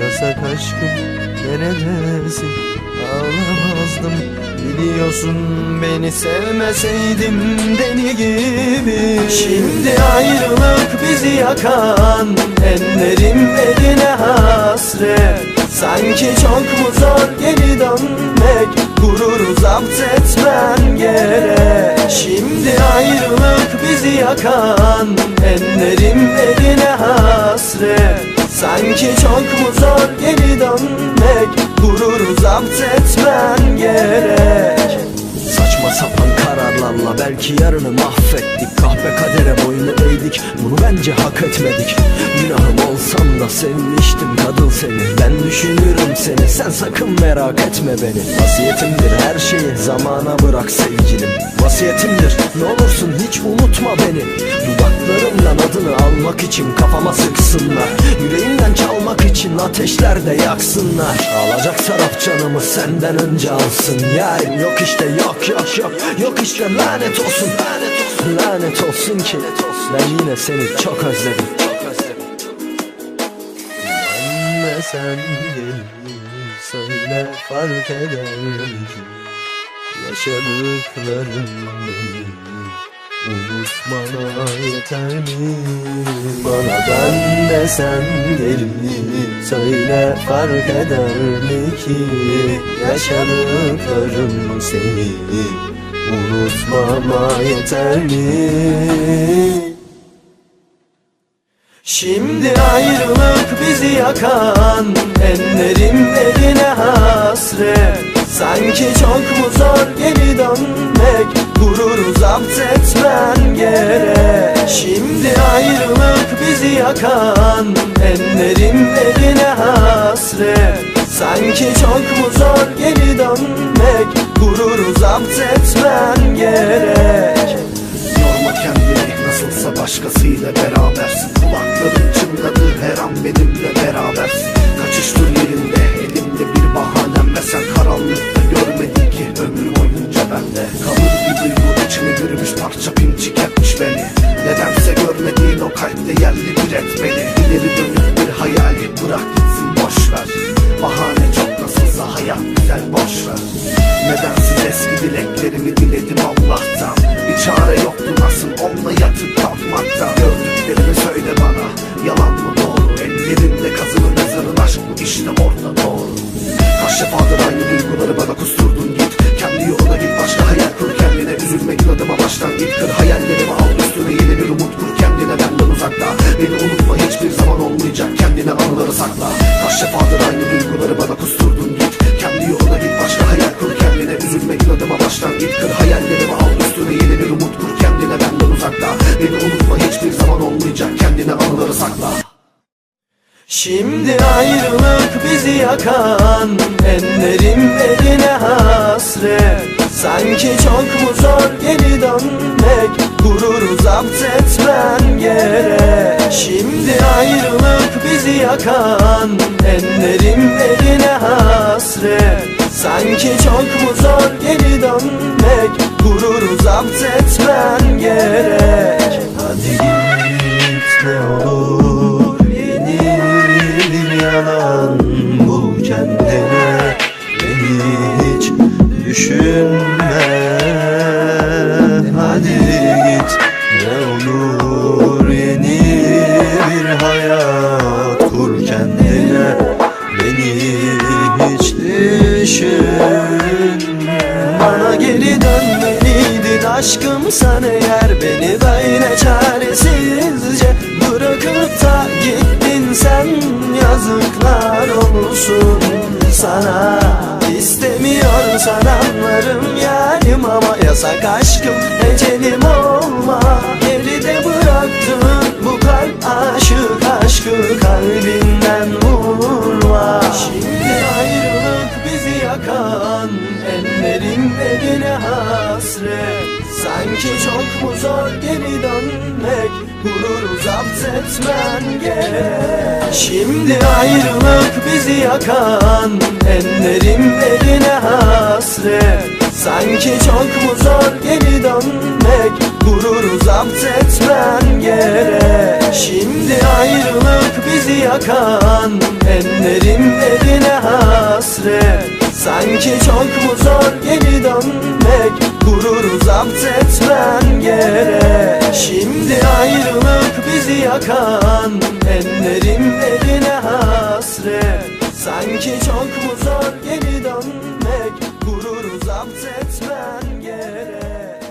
Yasak aşkım Neredesin ağlamazdım. Biliyorsun beni sevmeseydin deli gibi. Şimdi ayrılık bizi yakan Ellerim eline hasret. Sanki çok mu zor geri dönmek Gururu zapt etmen gerek. Şimdi ayrılık bizi yakan Ellerim eline hasret Sanki çok mu zor geri dönmek? Gururu zapt etmen gerek. Saçma sapan kararlarla belki yarını mahvettik. Kahpe kadere boynu eğdik. Bunu bence hak etmedik. Günahım olsam da sevmiştim kadın seni. Ben düşünürüm seni. Sen sakın merak etme beni. Vasiyetimdir her şeyi zamana bırak sevgilim. Vasiyetimdir. Ne olursun hiç unutma beni. Adını almak için kafama sıksınlar. Yüreğimden çalmak için ateşlerde yaksınlar. Ağlayacak sarap canımı senden önce alsın. Yarim yok işte yok yok yok. Yok işte lanet olsun lanet olsun ki. Ben yine seni çok özledim. Anne sen gel söyle fark eder? Yaşadıklarım beni Unutmana yeter mi? Bana ben de sen gel söyle fark eder mi ki Yaşadıklarım seni Unutmama yeter mi? Şimdi ayrılık bizi yakan Ellerim eline hasret Sanki çok mu zor geri dönmek? Gururu zapt etmen gerek. Şimdi ayrılık bizi yakan Ellerim eline hasret. Sanki çok mu zor geri dönmek? Gururu zapt etmen gerek. Yorma kendini nasılsa başkasıyla berabersin. Kulakların çınladı her an benimle berabersin. Kaçıştır yerinde dileklerimi diledim Allah'tan. Bir çare yoktu nasıl onunla yatıp kalkmaktan? Gördüklerimi söyle bana yalan mı doğru? Ellerinde kazılı mezarın aşk bu işte orada doğru. Kaç defadır aynı duyguları bana kusturdun git. Kendi yoluna git başka hayal kur kendine. Üzülme inadıma baştan git. Kır hayallerimi al üstüne yeni bir umut kur kendine. Benden uzakta. Beni unutma hiçbir zaman olmayacak. Kendine anıları sakla. Kaç defadır aynı duyguları bana kusturdun git Şimdi ayrılık bizi yakan Ellerim eline hasret. Sanki çok mu zor geri dönmek Gururu zapt etmen gerek. Şimdi ayrılık bizi yakan Ellerim eline hasret. Sanki çok mu zor geri dönmek aşkım sen eğer Beni böyle çaresizce bırakıp da gittin sen Yazıklar olsun sana. İstemiyorsan anlarım yarim ama yasak aşkım Ecelim olma. Geride bıraktın bu kalp aşık aşkı kalbinden vurma. Şimdi ayrılık bizi yakan ellerin eline hasret Sanki çok mu zor geri dönmek? Gururu zapt etmen gerek. Şimdi ayrılık bizi yakan Ellerim eline hasret. Sanki çok mu zor geri dönmek? Gururu zapt etmen gerek. Şimdi ayrılık bizi yakan Enlerim eline hasret Sanki çok mu zor geri dönmek? Gururu zapt etmen gerek. Şimdi ayrılık bizi yakan Enlerim eline hasret. Sanki çok mu zor geri dönmek? Gururu zapt etmen gerek